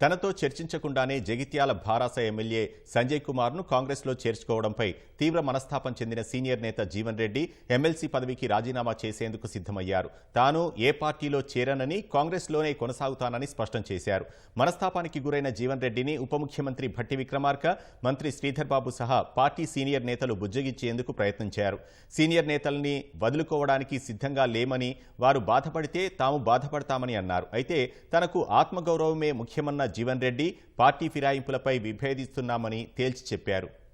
తనతో చర్చించకుండానే జగిత్యాల భారాస ఎమ్మెల్యే సంజయ్ కుమార్ను కాంగ్రెస్లో చేర్చుకోవడంపై తీవ్ర మనస్తాపం చెందిన సీనియర్ నేత జీవన్ రెడ్డి ఎమ్మెల్సీ పదవికి రాజీనామా చేసేందుకు సిద్ధమయ్యారు. తాను ఏ పార్టీలో చేరనని కాంగ్రెస్లోనే కొనసాగుతానని స్పష్టం చేశారు. మనస్తాపానికి గురైన జీవన్ రెడ్డిని ఉప ముఖ్యమంత్రి భట్టి విక్రమార్క మంత్రి శ్రీధర్ బాబు సహా పార్టీ సీనియర్ నేతలు బుజ్జగించేందుకు ప్రయత్నించారు. సీనియర్ నేతల్ని వదులుకోవడానికి సిద్ధంగా లేమని వారు బాధపడితే తాము బాధపడతామని అన్నారు. అయితే తనకు ఆత్మగౌరవమే ముఖ్యమన్న జీవన్ రెడ్డి పార్టీ ఫిరాయింపులపై విభేదిస్తున్నామని తేల్చి చెప్పారు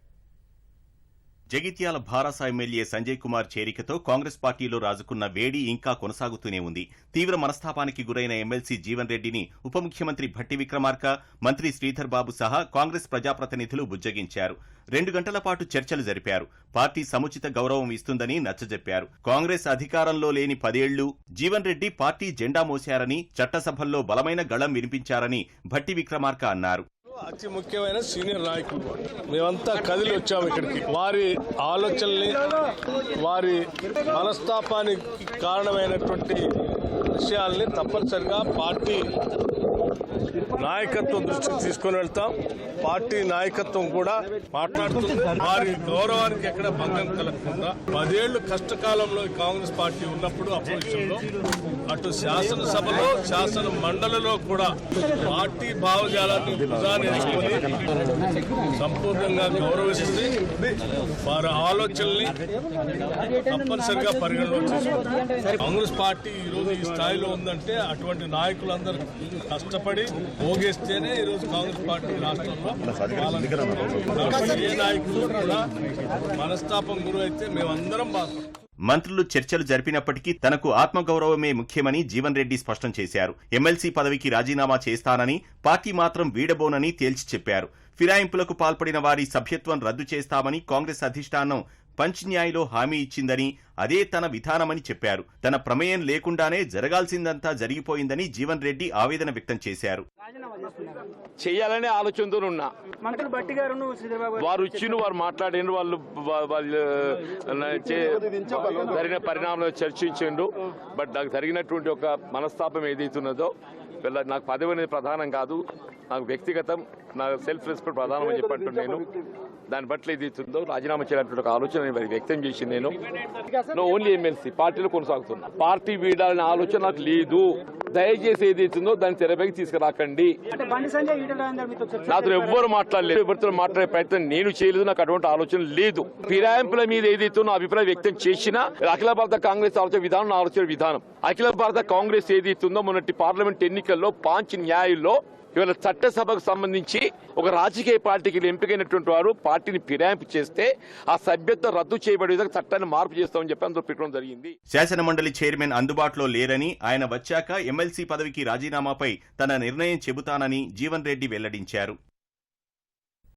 జగిత్యాల భారస ఎమ్మెల్యే సంజయ్ కుమార్ చేరికతో కాంగ్రెస్ పార్టీలో రాజుకున్న వేడి ఇంకా కొనసాగుతూనే ఉంది. తీవ్ర మనస్తాపానికి గురైన ఎమ్మెల్సీ జీవన్ రెడ్డిని ఉప ముఖ్యమంత్రి భట్టి విక్రమార్క మంత్రి శ్రీధర్ బాబు సహా కాంగ్రెస్ ప్రజాప్రతినిధులు బుజ్జగించారు. రెండు గంటల పాటు చర్చలు జరిపారు. పార్టీ సముచిత గౌరవం ఇస్తుందని నచ్చజెప్పారు. కాంగ్రెస్ అధికారంలో లేని పదేళ్ళు జీవన్ రెడ్డి పార్టీ జెండా మోశారని చట్టసభల్లో బలమైన గళం వినిపించారని భట్టి విక్రమార్క అన్నారు. అతి ముఖ్యమైన సీనియర్ నాయకులు. మేమంతా కదిలి వచ్చాము ఇక్కడికి. వారి ఆలోచనల్ని వారి మనస్తాపానికి కారణమైనటువంటి విషయాల్ని తప్పనిసరిగా పార్టీ నాయకత్వం దృష్టికి తీసుకొని వెళ్తాం. పార్టీ నాయకత్వం కూడా మాట్లాడుతుంది. వారి గౌరవానికి ఎక్కడ భంగం కలగకుండా పదేళ్ళు కష్టకాలంలో కాంగ్రెస్ పార్టీ ఉన్నప్పుడు అపోజిషన్లో అటు శాసనసభలో శాసన మండలిలో కూడా పార్టీ భావజాలాన్ని భుజాన్ని సంపూర్ణంగా గౌరవిస్తుంది. వారి ఆలోచనల్ని తప్పనిసరిగా పరిగణలోకి కాంగ్రెస్ పార్టీ ఈ రోజు ఈ స్థాయిలో ఉందంటే అటువంటి నాయకులందరూ కష్టపడి పోగేస్తేనే ఈ రోజు కాంగ్రెస్ పార్టీ రాష్ట్రంలో పాలన ఏ నాయకులు కూడా మనస్తాపం గురైతే మేమందరం బాధపడతాం మంత్రులు చర్చలు జరిపినప్పటికీ తనకు ఆత్మగౌరవమే ముఖ్యమని జీవన్ రెడ్డి స్పష్టం చేశారు. ఎమ్మెల్సీ పదవికి రాజీనామా చేస్తానని పార్టీ మాత్రం వీడబోనని తేల్చి చెప్పారు. ఫిరాయింపులకు పాల్పడిన వారి సభ్యత్వం రద్దు చేస్తామని కాంగ్రెస్ అధిష్టానం పంచ్ న్యాయ్లో హామీ ఇచ్చిందని అదే తన విధానమని చెప్పారు. తన ప్రమేయం లేకుండానే జరగాల్సిందంతా జరిగిపోయిందని జీవన్ రెడ్డి ఆవేదన వ్యక్తం చేశారు. చేయాలనే ఆలోచనతో ఉన్నా. మంత్రులు బట్టి గారు శ్రీధరబాబు గారు వారు ఇచ్చిన వారు మాట్లాడిన వాళ్ళు వాళ్ళు జరిగిన పరిణామాలు చర్చించిండు బట్ నాకు జరిగినటువంటి ఒక మనస్తాపం ఏదైతున్నదో వీళ్ళ నాకు పదవి అనేది ప్రధానం కాదు. నాకు వ్యక్తిగతం నా సెల్ఫ్ రెస్పెక్ట్ ప్రధానం అని చెప్పంటు నేను దాని పట్ల ఏదైతుందో రాజీనామా చేయాలంటే ఒక ఆలోచన నేను వ్యక్తం చేసి నేను. నో ఓన్లీ ఎమ్మెల్సీ పార్టీలో కొనసాగుతున్నా పార్టీ వీడాలనే ఆలోచన నాకు లేదు. దయచేసి ఏదైతుందో దాన్ని తెరపైకి తీసుకురాకండి. నాతో ఎవ్వరు మాట్లాడలేదు. ఎవరితో మాట్లాడే ప్రయత్నం నేను చేయలేదు. నాకు అటువంటి ఆలోచన లేదు. ఫిరాయింపుల మీద ఏదైతే నా అభిప్రాయం వ్యక్తం చేసినా అఖిల భారత కాంగ్రెస్ ఆలోచన విధానం నా ఆలోచన విధానం. అఖిల భారత కాంగ్రెస్ ఏదైతుందో మొన్నటి పార్లమెంట్ ఎన్నికల్లో పాంచ్ న్యాయంలో ఇవాళ చట్టసభకు సంబంధించి ఒక రాజకీయ పార్టీకి ఎంపికైనటువంటి వారు పార్టీని ఫిరాయింపు చేస్తే ఆ సభ్యత్వం రద్దు చేయబడే విధంగా చట్టాన్ని మార్పు చేస్తామని చెప్పి అందులో పెట్టడం జరిగింది. శాసనమండలి చైర్మన్ అందుబాటులో లేరని ఆయన వచ్చాక ఎమ్మెల్సీ పదవికి రాజీనామాపై తన నిర్ణయం చెబుతానని జీవన్ రెడ్డి వెల్లడించారు.